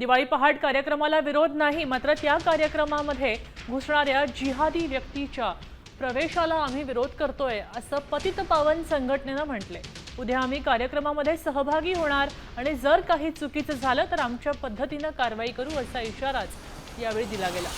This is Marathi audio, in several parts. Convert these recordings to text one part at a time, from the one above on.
दिवाळी पहाट कार्यक्रमाला विरोध नाही मात्र त्या कार्यक्रमामध्ये घुसणाऱ्या जिहादी व्यक्तीच्या प्रवेशाला आम्ही विरोध करतोय असं पतित पावन संघटनेनं म्हटलंय. उद्या आम्ही कार्यक्रमामध्ये सहभागी होणार आणि जर काही चुकीचं झालं तर आमच्या पद्धतीनं कारवाई करू असा इशाराच यावेळी दिला गेला.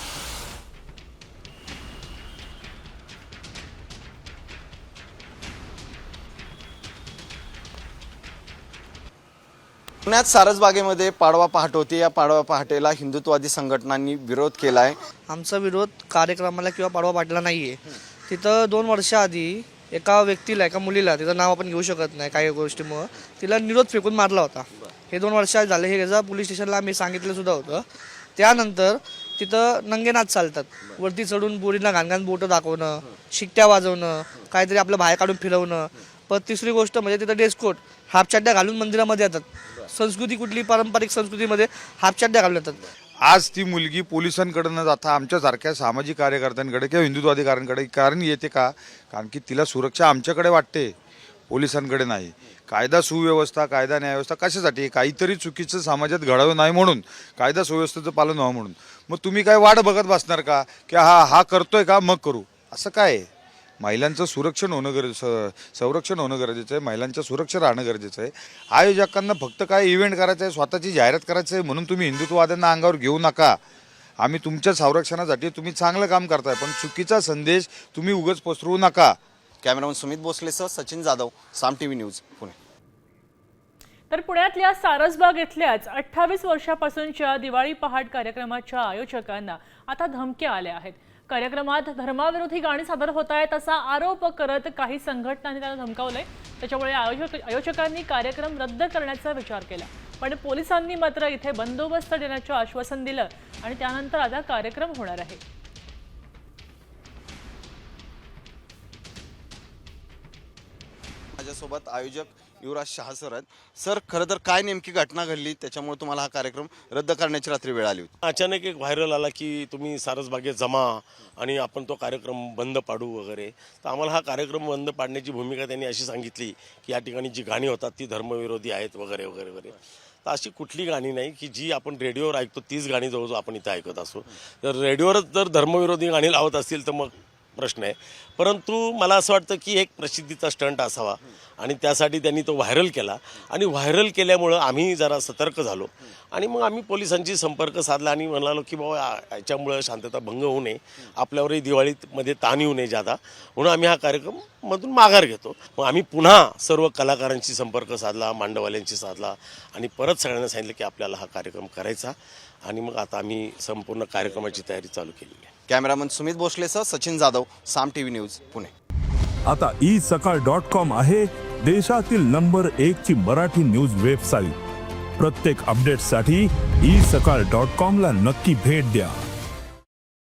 पुण्यात सारसबागेमध्ये पाडवा पहाट होती. या पाडवा पहाटेला हिंदुत्ववादी संघटनांनी विरोध केला आहे आमचा विरोध कार्यक्रमाला किंवा पाडवा पाटला नाही आहे तिथं दोन वर्षाआधी एका व्यक्तीला एका मुलीला तिचं नाव आपण घेऊ शकत नाही काही गोष्टीमुळं तिला निरोध फेकून मारला होता. हे दोन वर्ष झाले. हे त्याचा पोलीस स्टेशनला आम्ही सांगितलं सुद्धा होतं. त्यानंतर तिथं नंगेनाच चालतात. वरती चढून बोरींना घाणघाण बोटं दाखवणं शिट्ट्या वाजवणं काहीतरी आपलं बाहेर काढून फिरवणं. परत तिसरी गोष्ट म्हणजे तिथं ड्रेसकोट हाफचड्ड्या घालून मंदिरामध्ये येतात. संस्कृती कुठली? पारंपरिक संस्कृतीमध्ये हाफचड्ड्या घालून येतात. आज ती मुलगी पोलिसांकडे न जाता आमच्यासारख्या सामाजिक कार्यकर्त्यांकडे किंवा हिंदुत्वाधिकाऱ्यांकडे कारण येते का? कारण की तिला सुरक्षा आमच्याकडे वाटते पोलिसांकडे नाही. कायदा सुव्यवस्था कायदा न्यायव्यवस्था कशासाठी? काहीतरी चुकीचं समाजात घडावं नाही म्हणून कायदा सुव्यवस्थेचं पालन व्हावं म्हणून. मग तुम्ही काय वाट बघत बसणार का? की हा हा करतोय का? मग करू. असं काय आहे? महिलांचं सुरक्षण होणं गरजेचं संरक्षण होणं गरजेचं आहे महिलांच्या सुरक्षा राहणं गरजेचं आहे. आयोजकांना फक्त काय इव्हेंट करायचं आहे स्वतःची जाहिरात करायचं आहे म्हणून तुम्ही हिंदुत्ववाद्यांना अंगावर घेऊ नका. आम्ही तुमच्या संरक्षणासाठी तुम्ही चांगलं काम करताय पण चुकीचा संदेश तुम्ही उगच पसरवू नका. Cameraman Sumit भोसलेसह Sachin Jadhav Saam T V news Pune. तर पुण्यातल्या सारसबाग इथल्याच अठ्ठावीस वर्षापासूनच्या दिवाळी पहाट कार्यक्रमाच्या आयोजकांना आता धमक्या आल्या आहेत. कार्यक्रमात धर्माविरोधी गाणी सादर होत आहेत असा आरोप करत काही संघटनांनी त्यांना धमकावलंय. त्याच्यामुळे आयोजक आयोजकांनी कार्यक्रम रद्द करण्याचा विचार केला. पण पोलिसांनी मात्र इथे बंदोबस्त देण्याचं आश्वासन दिलं आणि त्यानंतर आता कार्यक्रम होणार आहे. माझ्यासोबत आयोजक युवराज शहा सर आहेत. सर खरं तर काय नेमकी घटना घडली? त्याच्यामुळे तुम्हाला हा कार्यक्रम रद्द करण्याची रात्री वेळ आली होती. अचानक एक व्हायरल आला की तुम्ही सारसबागेत जमा आणि आपण तो कार्यक्रम बंद पाडू वगैरे. तर आम्हाला हा कार्यक्रम बंद पाडण्याची भूमिका त्यांनी अशी सांगितली की या ठिकाणी जी गाणी होतात ती धर्मविरोधी आहेत वगैरे वगैरे वगैरे. तर अशी कुठली गाणी नाही की जी आपण रेडिओवर ऐकतो तीच गाणी जवळजवळ आपण इथं ऐकत असू. तर रेडिओवरच जर धर्मविरोधी गाणी लावत असतील तर मग प्रश्न आहे. परंतु मला असं वाटतं की एक प्रसिद्धीचा स्टंट असावा. आणि त्यासाठी त्यांनी तो व्हायरल केला. आणि व्हायरल केल्यामुळं आम्ही जरा सतर्क झालो. आणि मग आम्ही पोलिसांशी संपर्क साधला आणि म्हणालो की बाबा याच्यामुळं शांतता भंग होऊ नये. आपल्यावरही दिवाळीमध्ये ताण येऊ नये जादा म्हणून आम्ही हा कार्यक्रम मधून माघार घेतो. मग आम्ही पुन्हा सर्व कलाकारांशी संपर्क साधला मांडवाल्यांशी साधला आणि परत सगळ्यांना सांगितलं की आपल्याला हा कार्यक्रम करायचा आणि मग आता आम्ही संपूर्ण कार्यक्रमाची तयारी चालू केलेली आहे. Cameraman Sumit भोसलेसह Sachin Jadhav Saam T V news Pune. आता ई सकाळ डॉट कॉम आहे देशातील नंबर एक ची मराठी न्यूज वेबसाईट. प्रत्येक अपडेटसाठी ई सकाळ डॉट कॉम ला नक्की भेट द्या.